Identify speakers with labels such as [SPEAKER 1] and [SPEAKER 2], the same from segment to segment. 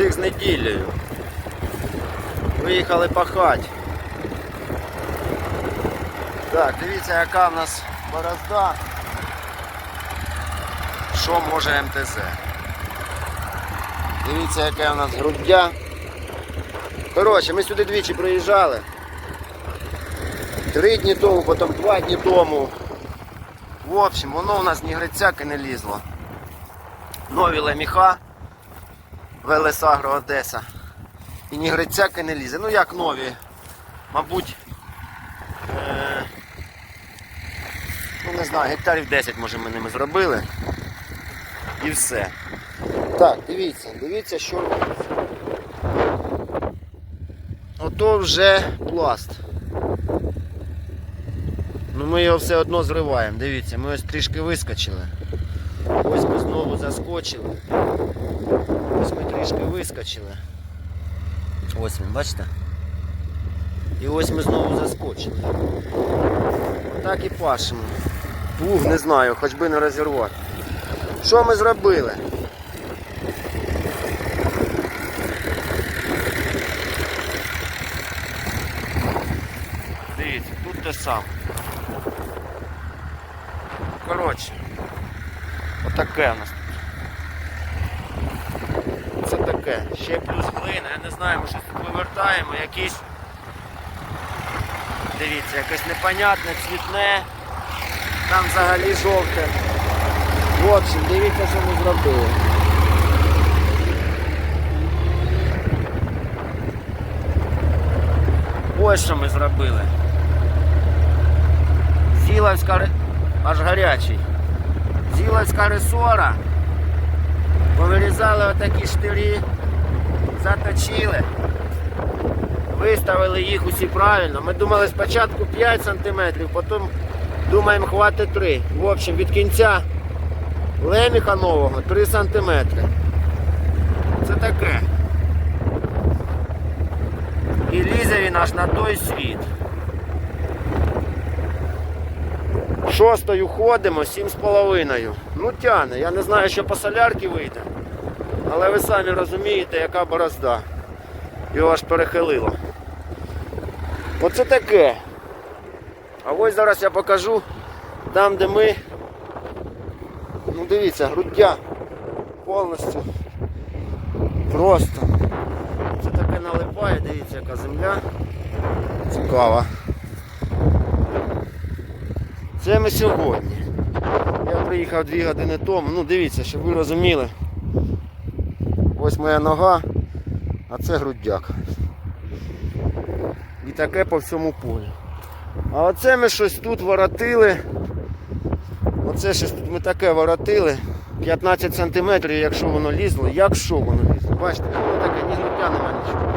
[SPEAKER 1] цих з неділею. Виїхали пахати. Так, дивіться, яка в нас борозда. Що може МТЗ? Дивіться, яке у нас груддя. Коротше, ми сюди двічі приїжджали. Три дні тому, потім два дні тому. В общем, воно у нас ні грицяки не лізло. Нові леміха. Велесагро Одеса. І ні грицяки не лізе. Ну як нові? Мабуть. Е... Ну не знаю, гектарів 10 може ми ними зробили. І все. Так, дивіться, дивіться, що. Ото вже пласт. Ну ми його все одно зриваємо. Дивіться, ми ось трішки вискочили. Ось ми знову заскочили. Ось ми трішки вискочили. Ось він, бачите? І ось ми знову заскочили. Так і пашемо. Плуг не знаю, хоч би не розірвати. Що ми зробили? Дивіться, тут те саме. Коротше, отаке у нас тут. Це таке. Ще плюс глина, я не знаю, ми щось тут вивертаємо, якісь. Дивіться, якесь непонятне, цвітне. Там взагалі жовте. В общем, дивіться, що ми зробили. Ось що ми зробили. Зіловська аж гарячий. Зіловська ресора. Повирізали отакі штирі, заточили. Виставили їх усі правильно. Ми думали спочатку 5 см, потім думаємо хватить 3. В общем, від кінця леміха нового 3 см. Це таке. І лізе він аж на той світ. Шостою ходимо, сім з половиною. Ну тяне. Я не знаю, що по солярки вийде. Але ви самі розумієте, яка борозда. Його аж перехилило. Оце таке. А ось зараз я покажу там, де ми. Ну дивіться, груддя повністю. Просто. Це таке налипає, дивіться, яка земля. Цікава. Це ми сьогодні. Я приїхав дві години тому. Ну дивіться, щоб ви розуміли. Ось моя нога, а це груддяк. І таке по всьому полю. А оце ми щось тут воротили. Оце щось тут ми таке воротили. 15 сантиметрів, якщо воно лізло, якщо воно лізло. Бачите, воно таке ні грудя нема нічого.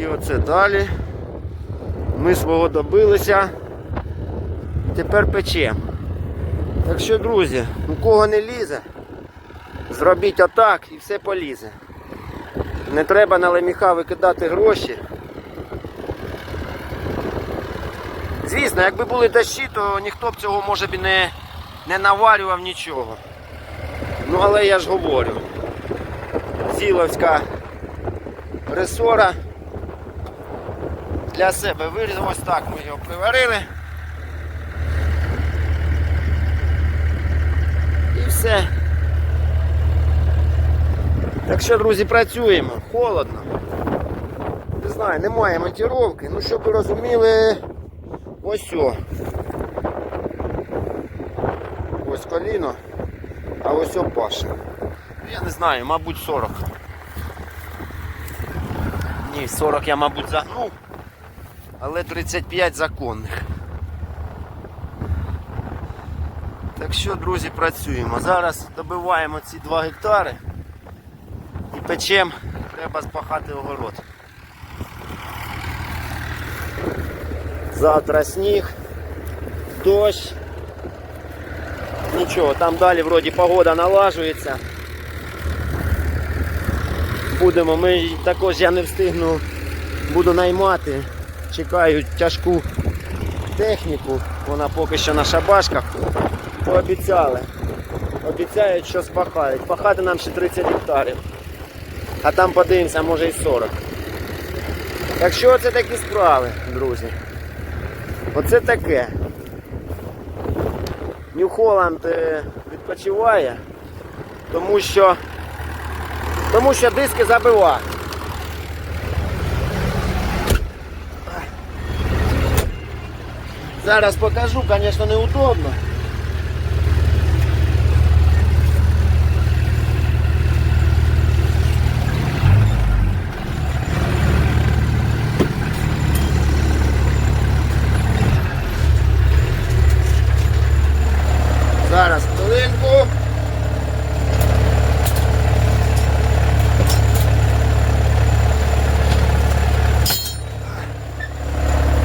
[SPEAKER 1] І оце далі. Ми свого добилися. Тепер печемо. Так що, друзі, у кого не лізе, зробіть отак і все полізе. Не треба на леміха викидати гроші. Звісно, якби були дощі, то ніхто б цього може б не, не наварював нічого. Ну але я ж говорю. Зіловська ресора для себе вирізав. Ось так ми його приварили. І все. Так що, друзі, працюємо. Холодно. Не знаю, немає монтировки. Ну, щоб ви розуміли, ось о. Ось коліно, а ось о паша. Я не знаю, мабуть 40. Ні, 40 я, мабуть, загнув, але 35 законних. Так що, друзі, працюємо. Зараз добиваємо ці 2 гектари печем, треба спахати огород. Завтра сніг, дощ. Нічого, там далі вроді погода налажується. Будемо, ми також я не встигну, буду наймати. Чекаю тяжку техніку, вона поки що на шабашках. Пообіцяли. обіцяють, що спахають. Пахати нам ще 30 гектарів. А там подивимося, може і 40. Так що це такі справи, друзі. Оце таке. Нью-Холланд е, відпочиває, тому що, тому що диски забивають. Зараз покажу, звісно, неудобно. Зараз хвилинку.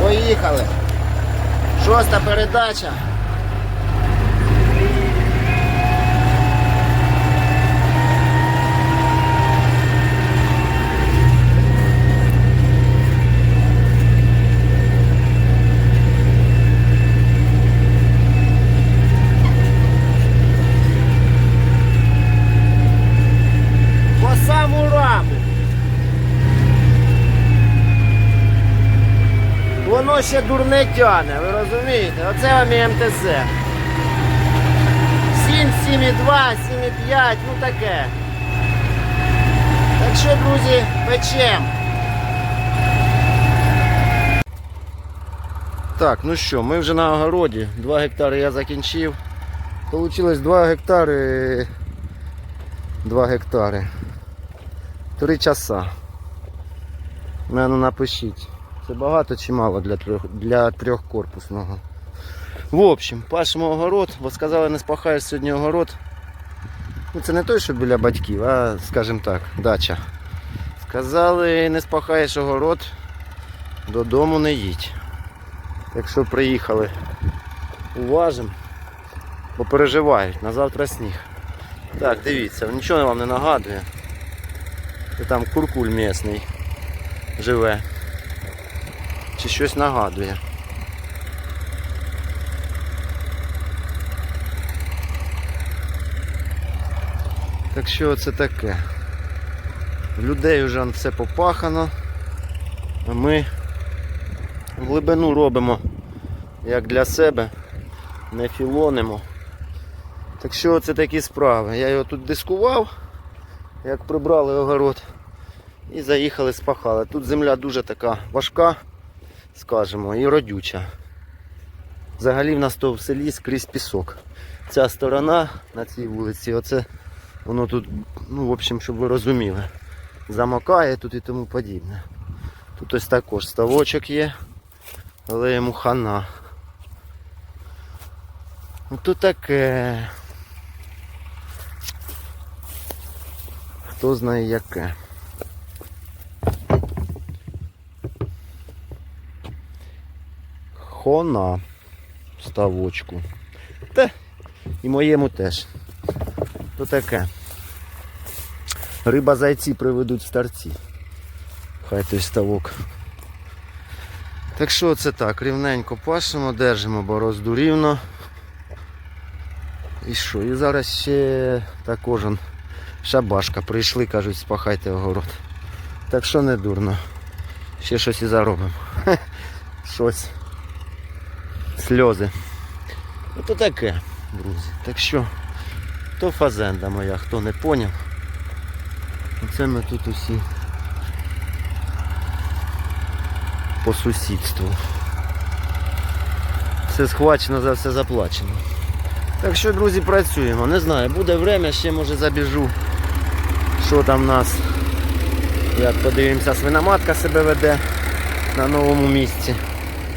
[SPEAKER 1] Поїхали. Шоста передача. Воно ще дурне тяне, розумієте? Оце вам і МТЗ. 7, 7,2, 7,5, ну таке. Так що, друзі, печем. Так, ну що, ми вже на огороді. 2 гектари я закінчив. Получилось 2 гектари. 2 гектари. 3 часа. Мене напишіть. Це багато чи мало для трьох, для трьохкорпусного. В общем, пашемо огород, бо сказали, не спахаєш сьогодні огород. Ну це не той, що біля батьків, а скажімо так, дача. Сказали, не спахаєш огород, додому не їдь. Якщо приїхали, уважимо, бо переживають, на завтра сніг. Так, дивіться, нічого вам не нагадує. Це там куркуль місний живе чи щось нагадує. Так що це таке? Людей вже все попахано, а ми глибину робимо як для себе, не філонимо. Так що це такі справи. Я його тут дискував, як прибрали огород і заїхали спахали. Тут земля дуже така важка скажемо, і родюча. Взагалі в нас то в селі скрізь пісок. Ця сторона на цій вулиці, оце воно тут, ну, в общем, щоб ви розуміли, замокає тут і тому подібне. Тут ось також ставочок є, але йому хана. Ну тут таке. Хто знає яке. Хона ставочку. Та і моєму теж. То таке. Риба зайці приведуть старці. Хай той ставок. Так що це так, рівненько пашемо, держимо борозду рівно. І що? І зараз ще також шабашка. Прийшли, кажуть, спахайте огород. Так що не дурно. Ще щось і заробимо. Щось сльози. Ото таке, друзі. Так що, то фазенда моя, хто не поняв. Оце ми тут усі по сусідству. Все схвачено, за все заплачено. Так що, друзі, працюємо. Не знаю, буде время, ще може забіжу. Що там в нас? Як подивимося, свиноматка себе веде на новому місці.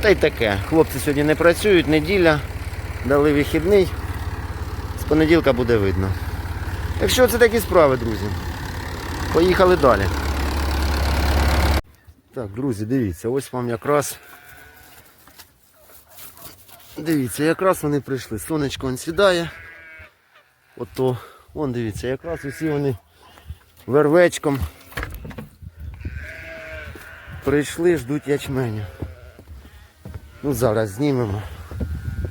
[SPEAKER 1] Та й таке. Хлопці сьогодні не працюють, неділя, дали вихідний. З понеділка буде видно. Так що це такі справи, друзі. Поїхали далі. Так, друзі, дивіться, ось вам якраз. Дивіться, якраз вони прийшли. Сонечко он сідає. Ото, вон дивіться, якраз усі вони вервечком прийшли, ждуть ячменю. Ну зараз знімемо.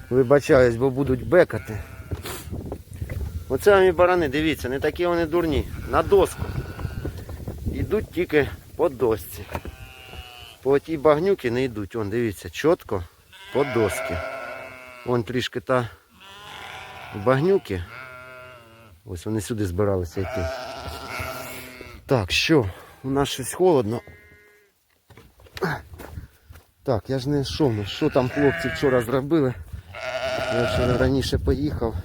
[SPEAKER 1] Вибачаюсь, бо будуть бекати. Оце вам і барани, дивіться, не такі вони дурні. На доску. Йдуть тільки по досці. По тій багнюки не йдуть. Вон, дивіться, чітко по доски. Вон трішки та багнюки. Ось вони сюди збиралися йти. Так, що? У нас щось холодно. Так, я ж не що, ми, що там хлопці вчора зробили. Я вчора раніше поїхав.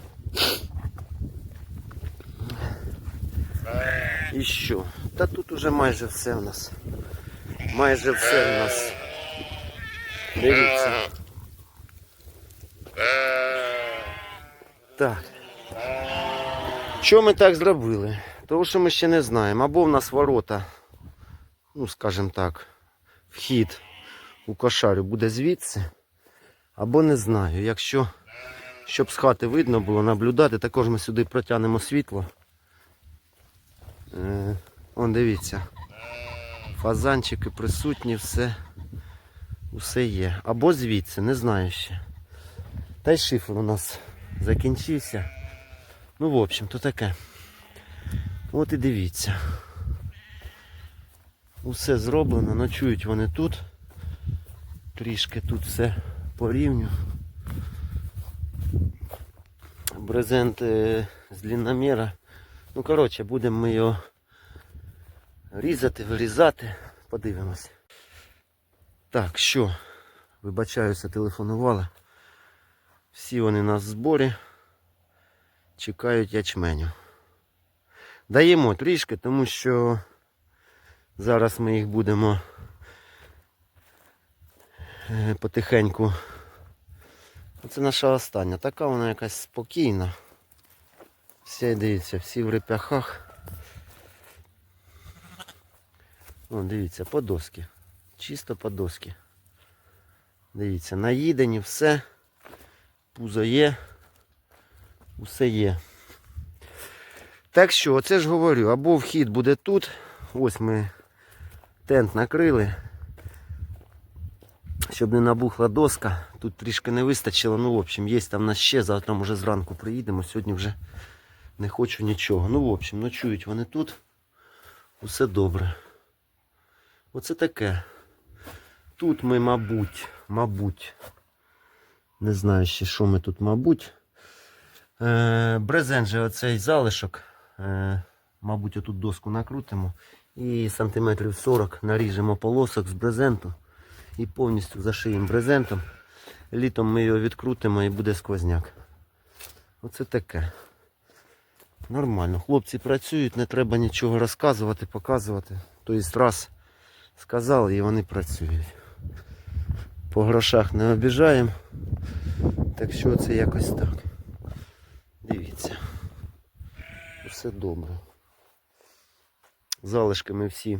[SPEAKER 1] І що? Та тут уже майже все в нас. Майже все в нас. Дивіться. Так. Що ми так зробили? Того, що ми ще не знаємо. Або в нас ворота, ну скажімо так, вхід у кошарю буде звідси, або не знаю. Якщо щоб з хати видно було наблюдати, також ми сюди протягнемо світло. Е, он дивіться. Фазанчики присутні, все, все є. Або звідси, не знаю ще. Та й шифр у нас закінчився. Ну, в общем, то таке. От і дивіться. Усе зроблено, ночують вони тут. Трішки тут все по рівню. Брезент е, з длинноміра. Ну, коротше, будемо ми його різати, вирізати. Подивимось. Так, що? Вибачаюся, телефонували. Всі вони на зборі. Чекають ячменю. Даємо трішки, тому що зараз ми їх будемо потихеньку. Це наша остання. Така вона якась спокійна. Всі дивіться, всі в репяхах. О, дивіться, по доски. Чисто по доски. Дивіться, наїдені, все. Пузо є. Усе є. Так що, оце ж говорю, або вхід буде тут. Ось ми тент накрили. Щоб не набухла доска. Тут трішки не вистачило. Ну, в общем, є там нас ще. Завтра може зранку приїдемо. Сьогодні вже не хочу нічого. Ну, в общем, ночують вони тут. Усе добре. Оце таке. Тут ми, мабуть, мабуть, не знаю ще, що ми тут, мабуть. Е, брезент же оцей залишок. Е, мабуть, отут доску накрутимо. І сантиметрів 40 наріжемо полосок з брезенту. І повністю зашиємо брезентом. Літом ми його відкрутимо і буде сквозняк. Оце таке. Нормально. Хлопці працюють, не треба нічого розказувати, показувати. Тобто раз сказали і вони працюють. По грошах не обіжаємо. Так що це якось так. Дивіться. Все добре. Залишки ми всі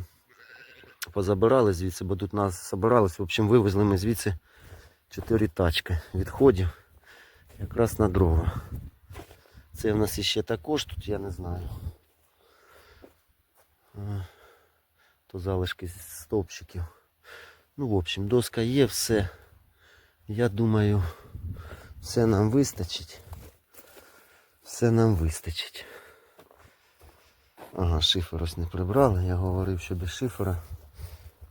[SPEAKER 1] позабирали звідси, бо тут нас забирались. В общем, вивезли ми звідси 4 тачки відходів. Якраз на дрова. Це в нас іще також тут, я не знаю. То залишки стовпчиків. Ну, в общем, доска є, все. Я думаю, все нам вистачить. Все нам вистачить. Ага, шифер ось не прибрали. Я говорив, що без шифера.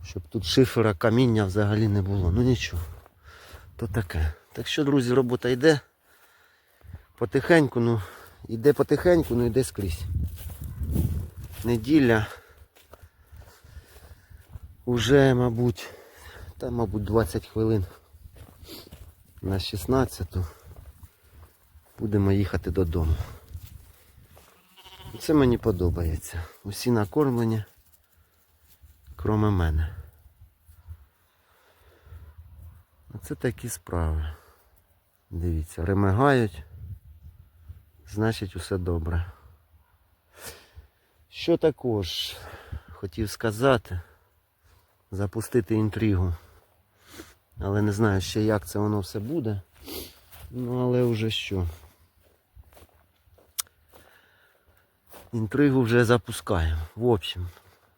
[SPEAKER 1] Щоб тут шифера каміння взагалі не було. Ну нічого. То таке. Так що, друзі, робота йде. Потихеньку, ну, йде потихеньку, ну йде скрізь. Неділя. Уже, мабуть, та, мабуть, 20 хвилин на 16 будемо їхати додому. Це мені подобається. Усі накормлені, кроме мене. Оце такі справи. Дивіться, ремигають, значить усе добре. Що також хотів сказати, запустити інтригу. Але не знаю ще як це воно все буде. Ну але вже що. Інтригу вже запускаємо. В общем,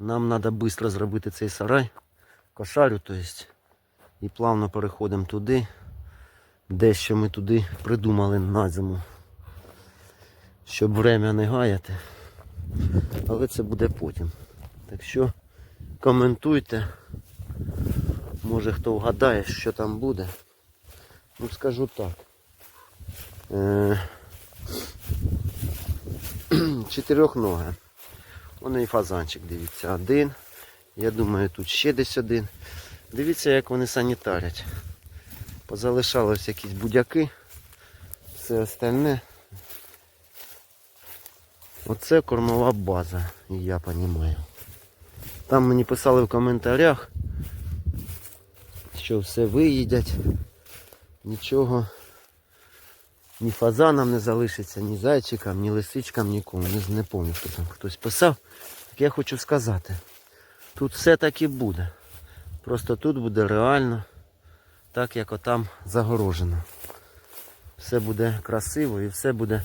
[SPEAKER 1] нам треба швидко зробити цей сарай, кошарю, то есть, і плавно переходимо туди. Дещо ми туди придумали на зиму. щоб время не гаяти. Але це буде потім. Так що коментуйте. Може хто вгадає, що там буде. Ну скажу так. Е, Чотирьохноге. Вони і фазанчик, дивіться, один. Я думаю, тут ще десь один. Дивіться, як вони санітарять. Позалишалось якісь будяки. Все остальне. Оце кормова база, я розумію. Там мені писали в коментарях, що все виїдять, нічого ні фазанам не залишиться, ні зайчикам, ні лисичкам, нікому. Не, не пам'ятаю, хто там хтось писав. Так я хочу сказати, тут все так і буде. Просто тут буде реально так, як отам загорожено. Все буде красиво і все буде.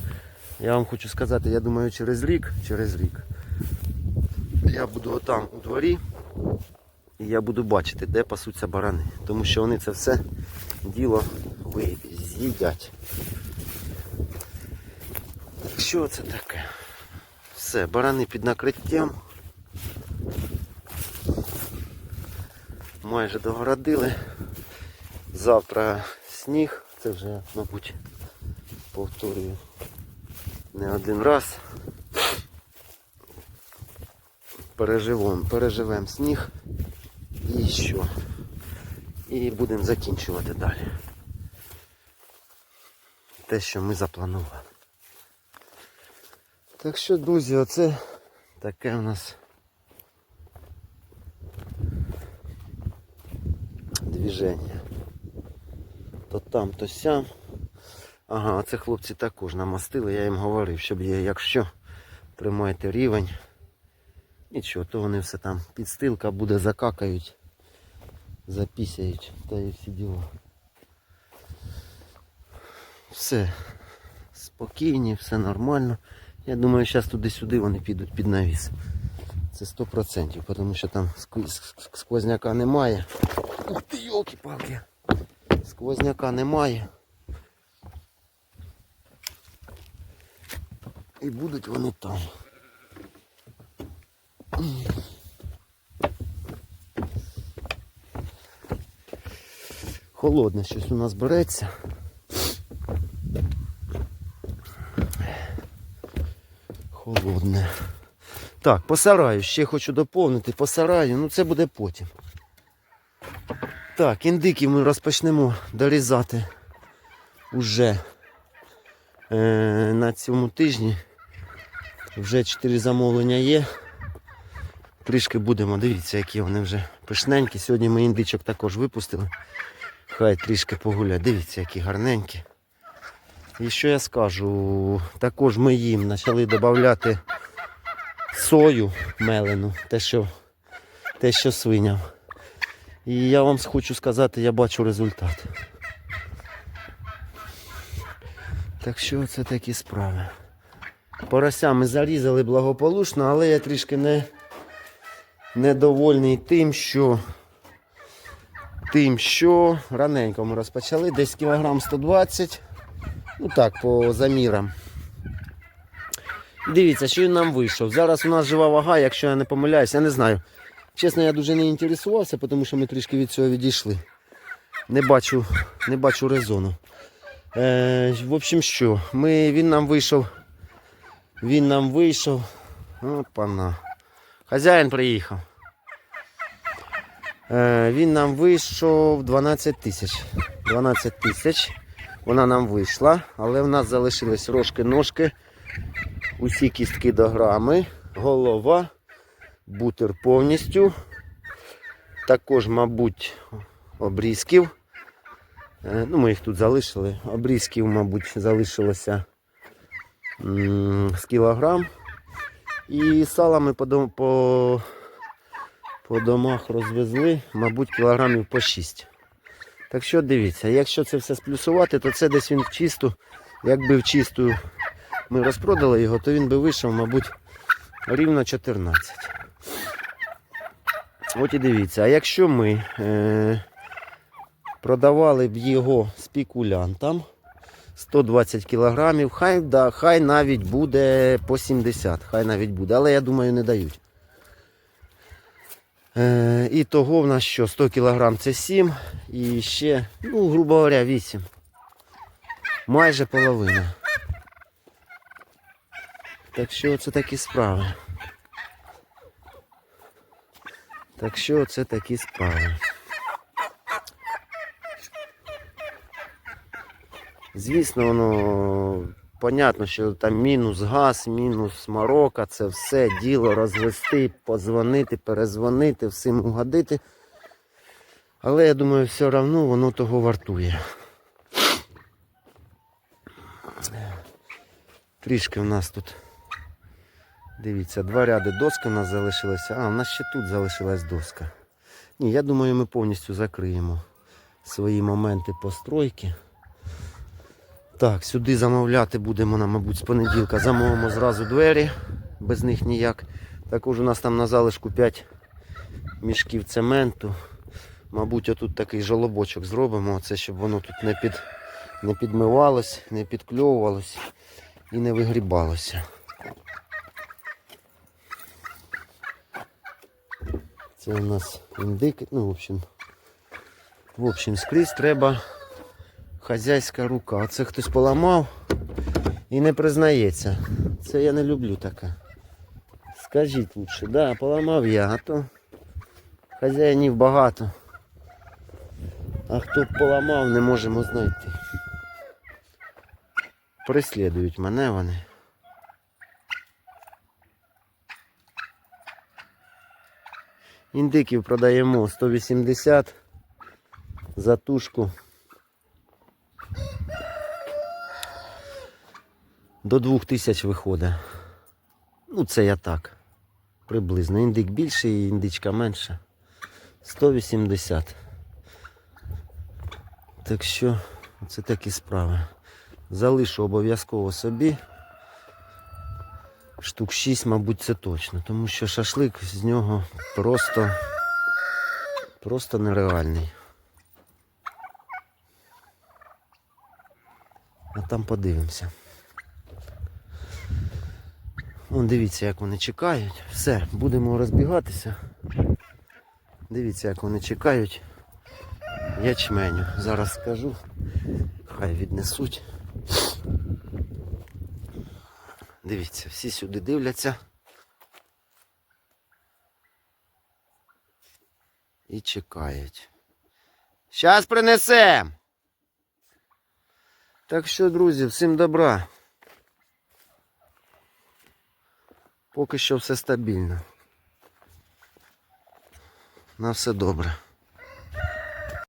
[SPEAKER 1] Я вам хочу сказати, я думаю, через рік, через рік я буду отам у дворі і я буду бачити, де пасуться барани. Тому що вони це все діло з'їдять. Що це таке? Все, барани під накриттям. Майже догородили. Завтра сніг, це вже, мабуть, повторюю не один раз. Переживемо, переживемо сніг і що? І будемо закінчувати далі. Те, що ми запланували. Так що, друзі, оце таке у нас движення. То там, то сям. Ага, це хлопці також намастили, я їм говорив, щоб є, якщо тримаєте рівень. Нічого, то вони все там підстилка буде, закакають, запісяють, та і всі діла. Все спокійні, все нормально. Я думаю, зараз туди-сюди вони підуть під навіс. Це 100%, тому що там ск- ск- сквозняка немає. Ух ти, йолки-палки! Сквозняка немає. І будуть вони там. Холодне щось у нас береться. Холодне. Так, по сараю ще хочу доповнити. По сараю, ну це буде потім. Так, індики ми розпочнемо дорізати уже е, на цьому тижні. Вже 4 замовлення є. Трішки будемо, дивіться, які вони вже пишненькі. Сьогодні ми індичок також випустили. Хай трішки погулять. Дивіться, які гарненькі. І що я скажу? Також ми їм почали додати сою мелену, те, що, те, що свиняв. І я вам хочу сказати, я бачу результат. Так що це такі справи. Порося ми зарізали благополучно, але я трішки не недовольний тим, що тим, що раненько ми розпочали, десь кілограм 120, ну так, по замірам. Дивіться, що він нам вийшов. Зараз у нас жива вага, якщо я не помиляюсь, я не знаю. Чесно, я дуже не інтересувався, тому що ми трішки від цього відійшли. Не бачу, не бачу резону. Е, в общем, що, ми, він нам вийшов. Він нам вийшов. Опана. Хазяїн приїхав. Е, він нам вийшов 12 тисяч. 12 тисяч. Вона нам вийшла, але в нас залишились рожки-ножки, усі кістки до грами, голова, бутер повністю. Також, мабуть, обрізків. Е, Ну, ми їх тут залишили. Обрізків, мабуть, залишилося з кілограм. І сала ми по, по, по домах розвезли, мабуть, кілограмів по 6. Так що дивіться, якщо це все сплюсувати, то це десь він в чисту. Якби в чисту ми розпродали його, то він би вийшов, мабуть, рівно 14. От і дивіться, а якщо ми е, продавали б його спекулянтам, 120 кілограмів. Хай, да, хай навіть буде по 70, хай навіть буде, але я думаю, не дають. Е, і того в нас що 100 кг це 7 і ще, ну, грубо говоря, 8. Майже половина. Так що це такі справи. Так що це такі справи. Звісно, воно понятно, що там мінус газ, мінус морока, це все діло розвести, позвонити, перезвонити, всім угодити. Але я думаю, все одно воно того вартує. Трішки в нас тут. Дивіться, два ряди доски у нас залишилося. А, у нас ще тут залишилась доска. Ні, я думаю, ми повністю закриємо свої моменти постройки. Так, сюди замовляти будемо, нам, мабуть, з понеділка. Замовимо зразу двері, без них ніяк. Також у нас там на залишку 5 мішків цементу. Мабуть, отут такий жолобочок зробимо, оце, щоб воно тут не, під, не підмивалось, не підкльовувалось і не вигрібалося. Це у нас індик, ну, в общем, в общем, скрізь треба хазяйська рука. Оце хтось поламав і не признається. Це я не люблю таке. Скажіть лучше, да, поламав я, а то хазяїнів багато. А хто поламав, не можемо знайти. Преслідують мене вони. Індиків продаємо 180 за тушку. До 2000 виходить. Ну, це я так. Приблизно. Індик більший, індичка менша. 180. Так що, це такі справи. Залишу обов'язково собі. Штук 6, мабуть, це точно. Тому що шашлик з нього просто, просто нереальний. А там подивимося. Вон дивіться, як вони чекають. Все, будемо розбігатися. Дивіться, як вони чекають ячменю. Зараз скажу. Хай віднесуть. Дивіться, всі сюди дивляться. І чекають. Щас принесем! Так що, друзі, всім добра. Поки що все стабільно. На все добре.